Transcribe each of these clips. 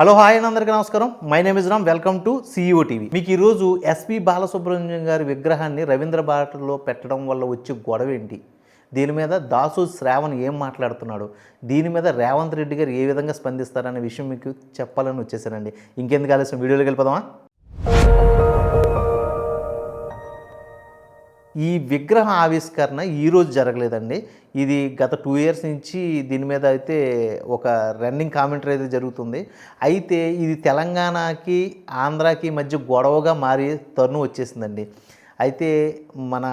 Hello hi అండి అందరికీ నమస్కారం. My name is Ram. Welcome to CEO TV మీకు ఈరోజు ఎస్పి బాలసుబ్రహ్మణ్యం గారి విగ్రహాన్ని రవీంద్ర భారతిలో పెట్టడం వల్ల వచ్చే గొడవ ఏంటి? దీని మీద దాసు శ్రావణ్ ఏం మాట్లాడుతున్నాడు? దీని మీద రేవంత్ రెడ్డి గారు ఏ విధంగా స్పందిస్తారనే విషయం మీకు చెప్పాలని వచ్చేసానండి. ఇంకెందుకు ఆలస్యం? వీడియోలోకి వెళ్ళిపోదామా? ఈ విగ్రహ ఆవిష్కరణ ఈరోజు జరగలేదండి. ఇది గత టూ ఇయర్స్ నుంచి దీని మీద అయితే ఒక రన్నింగ్ కామెంటరీ అయితే జరుగుతుంది. అయితే ఇది తెలంగాణకి ఆంధ్రాకి మధ్య గొడవగా మారి తరుణం వచ్చేసిందండి. అయితే మన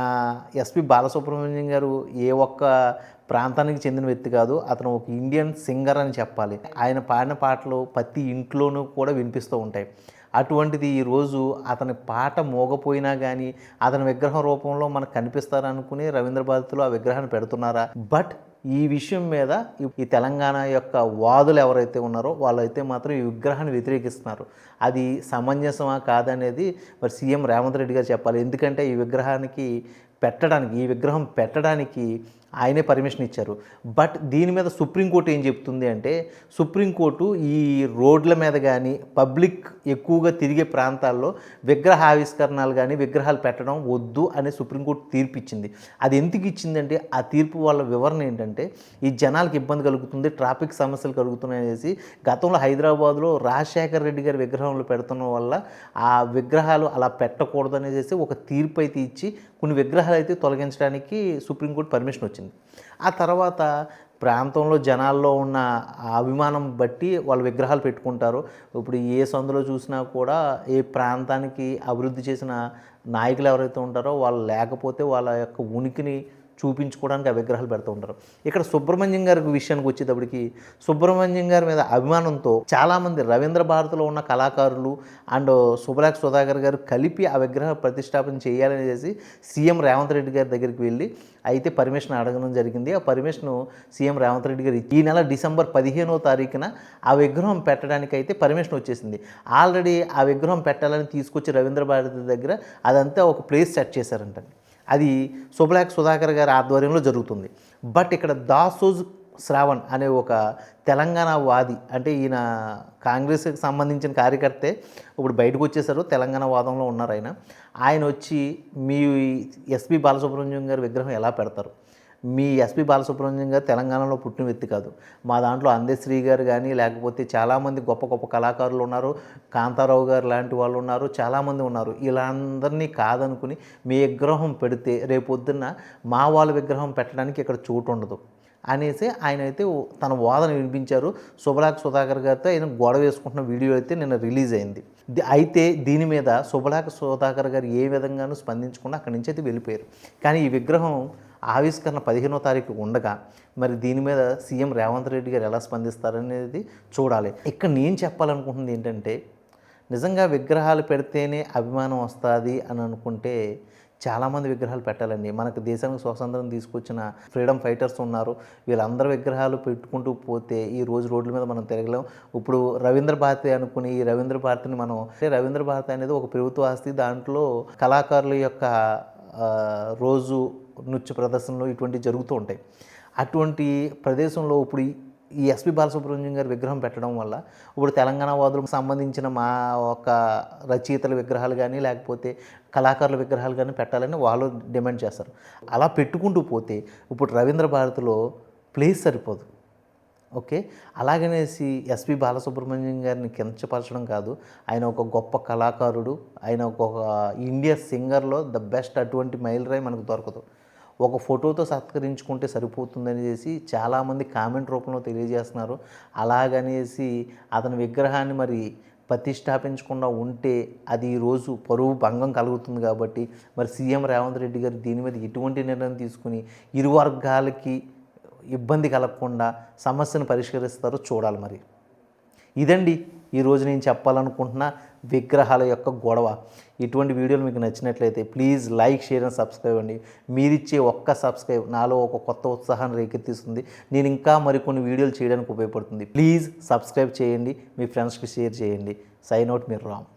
ఎస్పి బాలసుబ్రహ్మణ్యం గారు ఏ ఒక్క ప్రాంతానికి చెందిన వ్యక్తి కాదు అతను ఒక ఇండియన్ సింగర్ అని చెప్పాలి. ఆయన పాడిన పాటలు ప్రతి ఇంట్లోనూ కూడా వినిపిస్తూ ఉంటాయి. అటువంటిది ఈరోజు అతని పాట మోగపోయినా కానీ అతని విగ్రహం రూపంలో మనకు కనిపిస్తారనుకుని రవీంద్ర భారతిలో ఆ విగ్రహాన్ని పెడుతున్నారా? బట్ ఈ విషయం మీద ఈ- ఈ తెలంగాణ యొక్క వాదులు ఎవరైతే ఉన్నారో వాళ్ళైతే మాత్రం ఈ విగ్రహాన్ని వ్యతిరేకిస్తున్నారు. అది సమంజసమా కాదనేది మరి సీఎం రేవంత్ రెడ్డి గారు చెప్పాలి. ఎందుకంటే ఈ విగ్రహానికి పెట్టడానికి ఈ విగ్రహం పెట్టడానికి ఆయనే పర్మిషన్ ఇచ్చారు. బట్ దీని మీద సుప్రీంకోర్టు ఏం చెప్తుంది అంటే సుప్రీంకోర్టు ఈ రోడ్ల మీద కానీ పబ్లిక్ ఎక్కువగా తిరిగే ప్రాంతాల్లో విగ్రహ ఆవిష్కరణలు కానీ విగ్రహాలు పెట్టడం వద్దు అనే సుప్రీంకోర్టు తీర్పు ఇచ్చింది. అది ఎందుకు ఇచ్చిందంటే ఆ తీర్పు వాళ్ళ వివరణ ఏంటంటే ఈ జనాలకు ఇబ్బంది కలుగుతుంది ట్రాఫిక్ సమస్యలు కలుగుతున్నాయి అనేసి గతంలో హైదరాబాద్లో రాజశేఖర్ రెడ్డి గారి విగ్రహంలో పెడుతున్న వల్ల ఆ విగ్రహాలు అలా పెట్టకూడదు అనేసి ఒక తీర్పు అయితే ఇచ్చి కొన్ని విగ్రహాలు అయితే తొలగించడానికి సుప్రీంకోర్టు పర్మిషన్ వచ్చింది. ఆ తర్వాత ప్రాంతంలో జనాల్లో ఉన్న అభిమానం బట్టి వాళ్ళు విగ్రహాలు పెట్టుకుంటారు. ఇప్పుడు ఏ సందులో చూసినా కూడా ఏ ప్రాంతానికి అభివృద్ధి చేసిన నాయకులు ఎవరైతే ఉంటారో వాళ్ళు లేకపోతే వాళ్ళ యొక్క ఉనికిని చూపించుకోవడానికి ఆ విగ్రహాలు పెడుతూ ఉంటారు. ఇక్కడ సుబ్రహ్మణ్యం గారి విషయానికి వచ్చేటప్పటికి సుబ్రహ్మణ్యం గారి మీద అభిమానంతో చాలామంది రవీంద్ర భారతిలో ఉన్న కళాకారులు అండ్ సుబ్రాక్ సుధాకర్ గారు కలిపి ఆ విగ్రహ ప్రతిష్టాపన చేయాలని చేసి సీఎం రేవంత్ రెడ్డి గారి దగ్గరికి వెళ్ళి అయితే పర్మిషన్ అడగడం జరిగింది. ఆ పర్మిషన్ సీఎం రేవంత్ రెడ్డి గారు ఈ నెల డిసెంబర్ పదిహేనో తారీఖున ఆ విగ్రహం పెట్టడానికి అయితే పర్మిషన్ వచ్చేసింది. ఆల్రెడీ ఆ విగ్రహం పెట్టాలని తీసుకొచ్చి రవీంద్ర భారతి దగ్గర అదంతా ఒక ప్లేస్ సెట్ చేశారంటండి అది సుబ్లాక్ సుధాకర్ గారి ఆధ్వర్యంలో జరుగుతుంది. బట్ ఇక్కడ దాసోజ్ శ్రావణ్ అనే ఒక తెలంగాణ వాది అంటే ఈయన కాంగ్రెస్కి సంబంధించిన కార్యకర్తే ఇప్పుడు బయటకు వచ్చేసారు. తెలంగాణ వాదంలో ఉన్నారు ఆయన. ఆయన వచ్చి మీ ఎస్పి బాలసుబ్రహ్మణ్యం గారి విగ్రహం ఎలా పెడతారు? మీ ఎస్పి బాలసుబ్రహ్మణ్యం గారు తెలంగాణలో పుట్టిన వ్యక్తి కాదు. మా దాంట్లో అందశ్రీ గారు కానీ లేకపోతే చాలామంది గొప్ప గొప్ప కళాకారులు ఉన్నారు. కాంతారావు గారు లాంటి వాళ్ళు ఉన్నారు. చాలామంది ఉన్నారు. వీళ్ళందరినీ కాదనుకుని మీ విగ్రహం పెడితే రేపొద్దున్న మా వాళ్ళ విగ్రహం పెట్టడానికి ఇక్కడ చోటు ఉండదు. అనేసి ఆయన అయితే తన వాదన వినిపించారు. సుబలాక్ సుధాకర్ గారితో ఆయన గొడవ వేసుకుంటున్న వీడియో అయితే నిన్న రిలీజ్ అయింది. అయితే దీని మీద సుబలాక్ సుధాకర్ గారు ఏ విధంగానూ స్పందించకుండా అక్కడి నుంచి అయితే వెళ్ళిపోయారు. కానీ ఈ విగ్రహం ఆవిష్కరణ పదిహేనో తారీఖు ఉండగా మరి దీని మీద సీఎం రేవంత్ రెడ్డి గారు ఎలా స్పందిస్తారనేది చూడాలి. ఇక్కడ నేను చెప్పాలనుకుంటుంది ఏంటంటే నిజంగా విగ్రహాలు పెడితేనే అభిమానం వస్తుంది అని అనుకుంటే చాలామంది విగ్రహాలు పెట్టాలండి. మనకు దేశానికి స్వాతంత్రం తీసుకొచ్చిన ఫ్రీడమ్ ఫైటర్స్ ఉన్నారు. వీళ్ళందరూ విగ్రహాలు పెట్టుకుంటూ పోతే ఈ రోజు రోడ్ల మీద మనం తిరగలేం. ఇప్పుడు రవీంద్ర భారతి అనుకుని ఈ రవీంద్ర భారతిని మనం అంటే రవీంద్ర భారతి అనేది ఒక ప్రభుత్వ ఆస్తి. దాంట్లో కళాకారుల యొక్క రోజు నృత్య ప్రదర్శనలు ఇటువంటి జరుగుతూ ఉంటాయి. అటువంటి ప్రదేశంలో ఇప్పుడు ఈ- ఎస్పి బాలసుబ్రహ్మణ్యం గారి విగ్రహం పెట్టడం వల్ల ఇప్పుడు తెలంగాణ వాదులకు సంబంధించిన మా ఒక రచయితల విగ్రహాలు కానీ లేకపోతే కళాకారుల విగ్రహాలు కానీ పెట్టాలని వాళ్ళు డిమాండ్ చేస్తారు. అలా పెట్టుకుంటూ పోతే ఇప్పుడు రవీంద్ర భారతిలో ప్లేస్ సరిపోదు. ఓకే? అలాగనేసి ఎస్పి బాలసుబ్రహ్మణ్యం గారిని కించపరచడం కాదు. ఆయన ఒక గొప్ప కళాకారుడు. ఆయన ఒక ఇండియా సింగర్లో ద బెస్ట్ అటువంటి మైల్ రాయి మనకు దొరకదు. ఒక ఫోటోతో సత్కరించుకుంటే సరిపోతుందని చేసి చాలామంది కామెంట్ రూపంలో తెలియజేస్తున్నారు. అలాగనేసి అతని విగ్రహాన్ని మరి ప్రతిష్టాపించకుండా ఉంటే అది ఈరోజు పరువు భంగం కలుగుతుంది కాబట్టి మరి సీఎం రేవంత్ రెడ్డి గారు దీని మీద ఎటువంటి నిర్ణయం తీసుకుని ఇరు వర్గాలకి ఇబ్బంది కలగకుండా సమస్యను పరిష్కరిస్తారో చూడాలి మరి. ఇదండి ఈరోజు నేను చెప్పాలనుకుంటున్నా విగ్రహాల యొక్క గొడవ. ఇటువంటి వీడియోలు మీకు నచ్చినట్లయితే please like share and subscribe అండి. మీరిచ్చే ఒక్క సబ్స్క్రైబ్ నాలో ఒక కొత్త ఉత్సాహాన్ని రేకెత్తిస్తుంది. నేను ఇంకా మరికొన్ని వీడియోలు చేయడానికి ఉపయోగపడుతుంది. ప్లీజ్ సబ్స్క్రైబ్ చేయండి. మీ ఫ్రెండ్స్కి షేర్ చేయండి. సైన్ అవుట్ మీరు రామ్.